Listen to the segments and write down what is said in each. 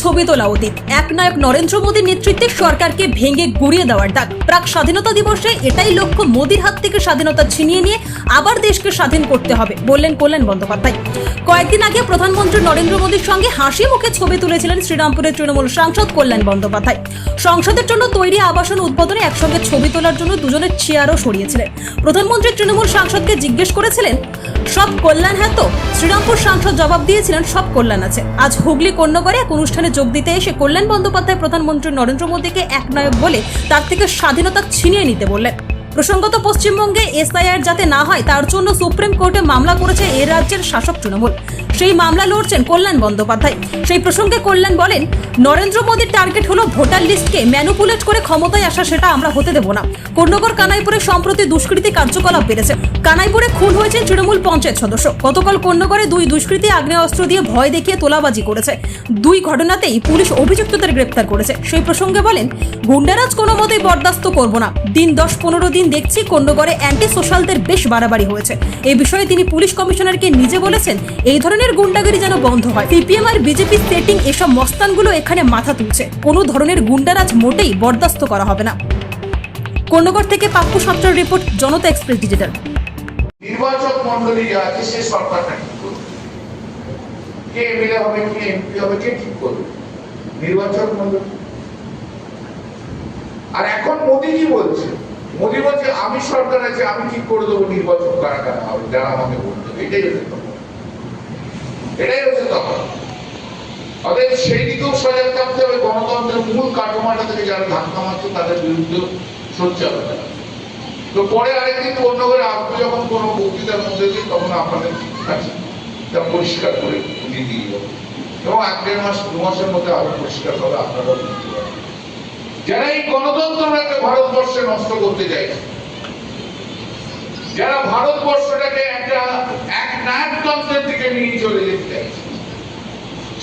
ছবি তোলা অতীত। একনায়ক নরেন্দ্র মোদীর নেতৃত্বে সরকারকে ভেঙে গুড়িয়ে দেওয়ার ডাক প্রাক স্বাধীনতা দিবসে এটাই লক্ষ্য মোদীর হাত থেকে স্বাধীনতা ছিনিয়ে নিয়ে আবার দেশকে স্বাধীন করতে হবে, বললেন কল্যাণ বন্দ্যোপাধ্যায়। কয়েকদিন আগে প্রধানমন্ত্রী নরেন্দ্র মোদীর সঙ্গে হাসি মুখে ছবি তুলেছিলেন শ্রীরামপুরের তৃণমূল সাংসদ কল্যাণ বন্দ্যোপাধ্যায়। সংসদের জন্য তৈরি আবাসন উদ্বোধনে একসঙ্গে ছবি তোলার জন্য দুজনের চেয়ারও সরিয়েছিলেন। প্রধানমন্ত্রী তৃণমূল সাংসদকে জিজ্ঞেস করেছিলেন, সব কল্যাণ হ্যাঁ তো? শ্রীরামপুর সাংসদ জবাব দিয়েছিলেন, সব কল্যাণ আছে। আজ হুগলি কন্যগরে এক অনুষ্ঠানে যোগ দিতে এসে কল্যাণ বন্দ্যোপাধ্যায় প্রধানমন্ত্রী নরেন্দ্র মোদীকে এক নায়ক বলে তার থেকে স্বাধীনতা ছিনিয়ে নিতে বললেন। প্রসঙ্গত পশ্চিমবঙ্গে এসআইআর যাতে না হয়, তার জন্য সুপ্রিম কোর্টে মামলা করেছে এ রাজ্যের শাসক তৃণমূল। সেই মামলা লড়ছেন কল্যাণ বন্দ্যোপাধ্যায়। সেই প্রসঙ্গে কল্যাণ বলেন, নরেন্দ্র মোদীর টার্গেট হলো ভোটার লিস্টকে ম্যানুপুলেট করে ক্ষমতায় আসা, সেটা আমরা হতে দেব না। কন্যগর কানাইপুরে সম্প্রতি দুষ্কৃতী কার্যকলাপ বেড়েছে। কানাইপুরে খুন হয়েছেন তৃণমূল পঞ্চায়েত সদস্য। গতকাল কন্যগরে দুই দুষ্কৃতী আগ্নেয়াস্ত্র দিয়ে ভয় দেখিয়ে তোলাবাজি করেছে। দুই ঘটনাতেই পুলিশ অভিযুক্তদের গ্রেপ্তার করেছে। সেই প্রসঙ্গে বলেন, গুন্ডারাজ কোনো মতেই বরদাস্ত করব না। দিন দশ পনেরো দিন দেখছি কন্যগরে অ্যান্টি সোশ্যালদের বেশ বাড়াবাড়ি হয়েছে। এই বিষয়ে তিনি পুলিশ কমিশনারকে নিজে বলেছেন, এই ধরনের গুন্ডাগিরি যেন বন্ধ হয়। সিপিএম আর বিজেপি সেটিং এসব মস্তানগুলো এখানে মাথা তুলছে। কোনো ধরনের গুন্ডারাজ মোটেই বরদাস্ত করা হবে না। কন্যগর থেকে পাপ্পু সাঁতরার রিপোর্ট, জনতা এক্সপ্রেস ডিজিটাল। নির্বাচক মন্ডলী আছে, সে সরকারটা কে এমএলএ হবে, কে এমপি হবে, কে ঠিক করবে? নির্বাচক মন্ডলী আর এখন মোদী কি বলছে? মোদী বলছে, আমি সরকার আছে, আমি ঠিক করে দেবো নির্বাচন কারা কারা হবে যারা আমাকে দেবে। এটাই হচ্ছে এটাই হচ্ছে তখন। অতএব সেই দিকেও সজাগ থাকতে হবে, গণতন্ত্রের মূল কাঠামোটা থেকে যারা ধাক্কা মারছে তাদের বিরুদ্ধে হবে। তো পরে আরেকদিন অন্য করে আপনি যখন বক্তৃতার মধ্যে দিন তখন আপনাদের কাছে তা পরিষ্কার করে বুঝিয়ে দিয়ে এবং এক দেড় মাস, দু মাসের মধ্যে আরও পরিষ্কার হবে আপনারাও যারা এই ভারতবর্ষে নষ্ট করতে চাইছে যারা ভারতবর্ষটাকে একটা, এক নায়কতন্ত্রের দিকে নিয়ে চলে যেতে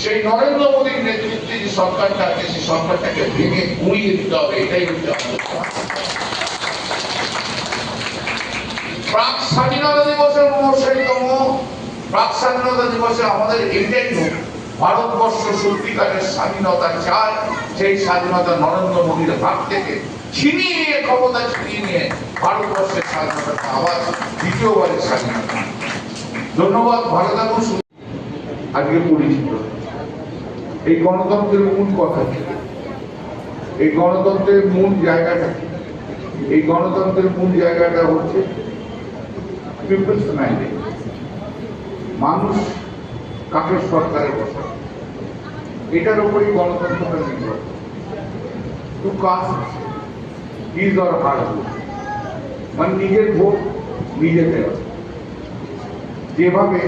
সেই নরেন্দ্র মোদীর নেতৃত্বে যে সরকারটা আছে, সেই সরকারটাকে ভেঙে গুঁড়িয়ে দিতে হবে, এটাই হচ্ছে প্রাক স্বাধীনতা দিবসের উনষাটতম প্রাক স্বাধীনতা দিবসে আমাদের হোক ভারতবর্ষ সত্যিকারের স্বাধীনতা চায়, সেই স্বাধীনতা নরেন্দ্র মোদীর হাত থেকে ছিনিয়ে নিয়ে ক্ষমতা ছিনিয়ে নিয়ে ভারতবর্ষের স্বাধীনতা আবার দ্বিতীয়বারের স্বাধীনতা। ধন্যবাদ থাকুন সু- আজকে পরিচিত। এই গণতন্ত্রের মূল কথা এই গণতন্ত্রের মূল জায়গাটা এই গণতন্ত্রের মূল জায়গাটা হচ্ছে মানুষ কাকে সরকারে কথা। এটার উপরই গণতন্ত্রটা নির্ভর। To cast is or her মানে নিজের ভোট নিজে দেওয়া। যেভাবে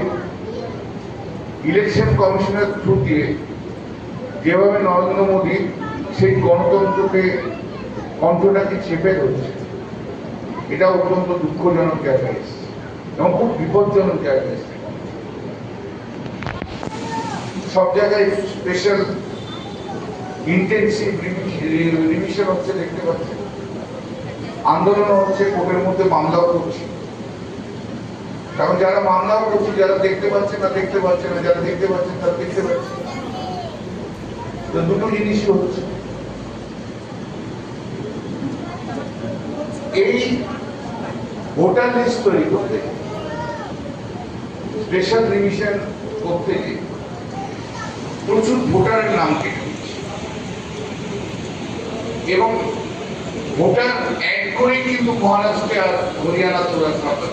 ইলেকশন কমিশনের থ্রু দিয়ে যেভাবে নরেন্দ্র মোদী সেই গণতন্ত্রকে কণ্ঠটাকে চেপে ধরছে, এটা অত্যন্ত দুঃখজনক জায়গায় এবং খুব বিপজ্জনক জায়গায় সব জায়গায় স্পেশাল ইন্টেন্সিভ রিভিশন হচ্ছে দেখতে পাচ্ছি আন্দোলন হচ্ছে, কোর্টের মধ্যে মামলাও করছে। কারণ যারা মামলাও করছে, যারা দেখতে পাচ্ছে না, দেখতে পাচ্ছে না, যারা দেখতে পাচ্ছে তারা দেখতে পাচ্ছে তো দুটো জিনিসই হচ্ছে। এই ভোটার লিস্ট তৈরি করতে স্পেশাল রিভিশন করতে গিয়ে প্রচুর ভোটারের নাম কেটে এবং ভোটার অ্যাড করে কিন্তু মহারাষ্ট্রে আর হরিয়ানা তোরা সরকার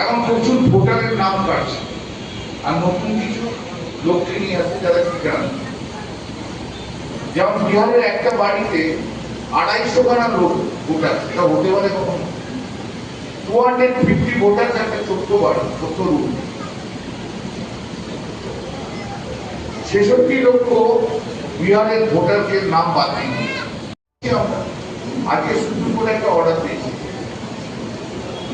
এখন প্রচুর ভোটারের নাম কাটছে আর নতুন কিছু লোককে নিয়ে আসছে যারা কি জানেন? যেমন বিহারের একটা বাড়িতে আড়াইশো খানা লোক ভোটার এটা হতে পারে কখনো। টু হান্ড্রেড ফিফটি ভোটার একটা ছোট্ট বাড়ি, ছোট্ট রুম ছেষট্টি লক্ষ বিহারের ভোটারকে নাম বাদ দিয়ে আজকে সুপ্রিম কোর্ট একটা অর্ডার দিয়েছি।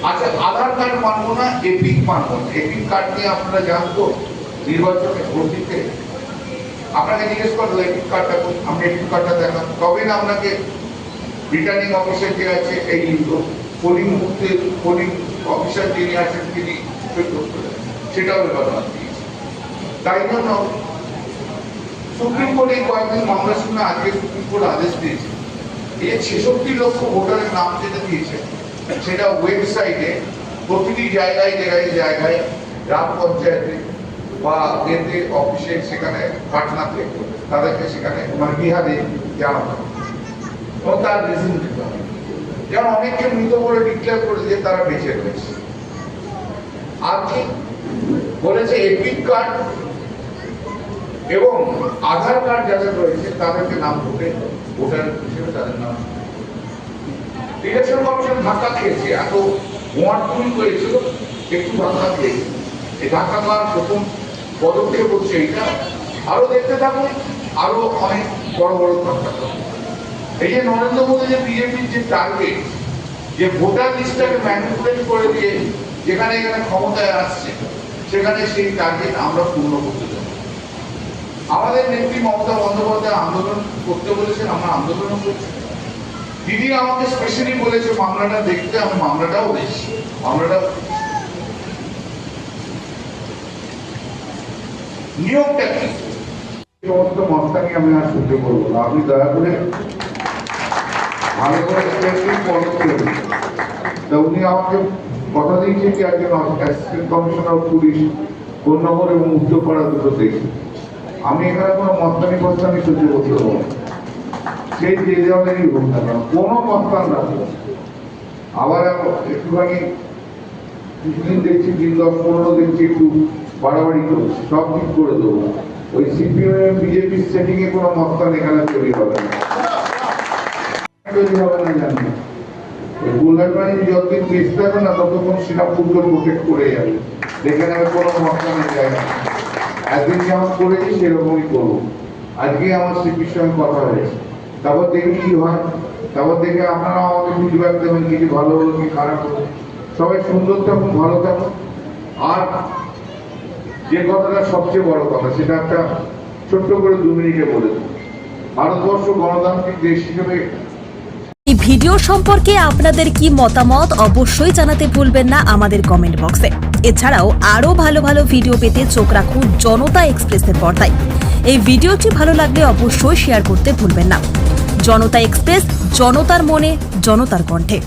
আচ্ছা আধার কার্ড মানবো না এপিক মানবো না। এপিক কার্ড নিয়ে আপনারা জানতো, নির্বাচনে ভোট দিতে? আপনাকে জিজ্ঞেস করল এপিক কার্ডটা কই? আপনি এপিক কার্ডটা দেখান তবে না, আপনাকে রিটার্নিং অফিসার যে আছে, এই পোলিং মুহূর্তে পোলিং অফিসার যিনি আছেন, তিনি। সেটাও দিয়েছে। তাই জন্য সুপ্রিম কোর্ট কয়েকদিন মামলা শুনে আজকে সুপ্রিম কোর্ট আদেশ দিয়েছে। এই ছেষট্টি লক্ষ ভোটারের নাম যেটা দিয়েছে, সেটা ওয়েবসাইটে প্রতিটি জায়গায় জায়গায় জায়গায় গ্রাম পঞ্চায়েতে বা কেন্দ্রে অফিসে সেখানে পাটনাতে তাদেরকে সেখানে মানে বিহারে জানাতে হবে এবং তার রিজন দিতে হবে। যেমন অনেককে মৃত বলে ডিক্লেয়ার করে দিয়ে তারা বেঁচে রয়েছে। আর কি বলেছে এপিক কার্ড এবং আধার কার্ড যাদের রয়েছে, তাদেরকে নাম ভোটে ভোটার হিসেবে তাদের নাম ইলেকশন কমিশন ধাক্কা খেয়েছে, এত মোয়াটপুরি করেছিল একটু ধাক্কা খেয়েছে এই ধাক্কা খাওয়ার প্রথম পদক্ষেপ হচ্ছে এইটা। আরও দেখতে থাকুন, আরও অনেক বড় বড় ধাক্কা এই যে নরেন্দ্র মোদী যে বিজেপির যে টার্গেট যে ভোটার লিস্টটাকে ম্যানিপুলেট করে দিয়ে যেখানে এখানে ক্ষমতায় আসছে, সেখানে সেই টার্গেট আমরা পূর্ণ করতে আমাদের নেত্রী মমতা বন্দ্যোপাধ্যায় আন্দোলন করতে বলেছেন, আমরা আন্দোলনও করছি। দিদি আমাকে স্পেশালি বলেছে, মামলাটা দেখতে আমি মামলাটাও দেখছি মামলাটা নিয়োগটা কি? সমস্ত আমি আর সহ্য করব না, আপনি দয়া করে ভালো করে তা উনি আমাকে কথা দিয়েছে কি একজন অ্যাসিস্ট্যান্ট কমিশনার পুলিশ এবং উত্তরপাড়া দুটো দেখি। আমি এখানে কোনো মস্তানি ফস্তানি সহ্য করতে পারব সেই যে ধরনেরই হোক না। কেন কোনো মস্তান রাখব আবার একটুখানি কিছুদিন দেখছি, দিন দশ পনেরো দেখছি একটু বাড়াবাড়ি করছে। সব ঠিক করে দেবো ওই সিপিএম বিজেপির সেটিং এ কোনো মস্তান এখানে তৈরি হবে না। তৈরি হবে না জানি। না। ওই যতদিন বেঁচে থাকবে না, ততক্ষণ সেটা পুজো প্রোটেক্ট করে যাবে। দেখে নেবে কোনো মস্তানের জায়গা। একদিন যেমন করেছি, সেরকমই করব। আজকে আমার সিপির সঙ্গে কথা হয়েছে তারপর দেখি কি হয়। তারপর দেখে আপনারা আমাকে ফিডব্যাক দেবেন কিছু ভালো হলো কি খারাপ হলো সবাই সুন্দর থাকুন ভালো থাকুন আর যে কথাটা সবচেয়ে বড় কথা, সেটা একটা ছোট্ট করে দু মিনিটে বলে ভারতবর্ষ গণতান্ত্রিক দেশ হিসেবে এই ভিডিও সম্পর্কে আপনাদের কি মতামত, অবশ্যই জানাতে ভুলবেন না আমাদের কমেন্ট বক্সে এছাড়াও আরও ভালো ভালো ভিডিও পেতে চোখ রাখুন জনতা এক্সপ্রেসের পর্দায়। এই ভিডিওটি ভালো লাগলে অবশ্যই শেয়ার করতে ভুলবেন না। জনতা এক্সপ্রেস, জনতার মনে, জনতার কণ্ঠে।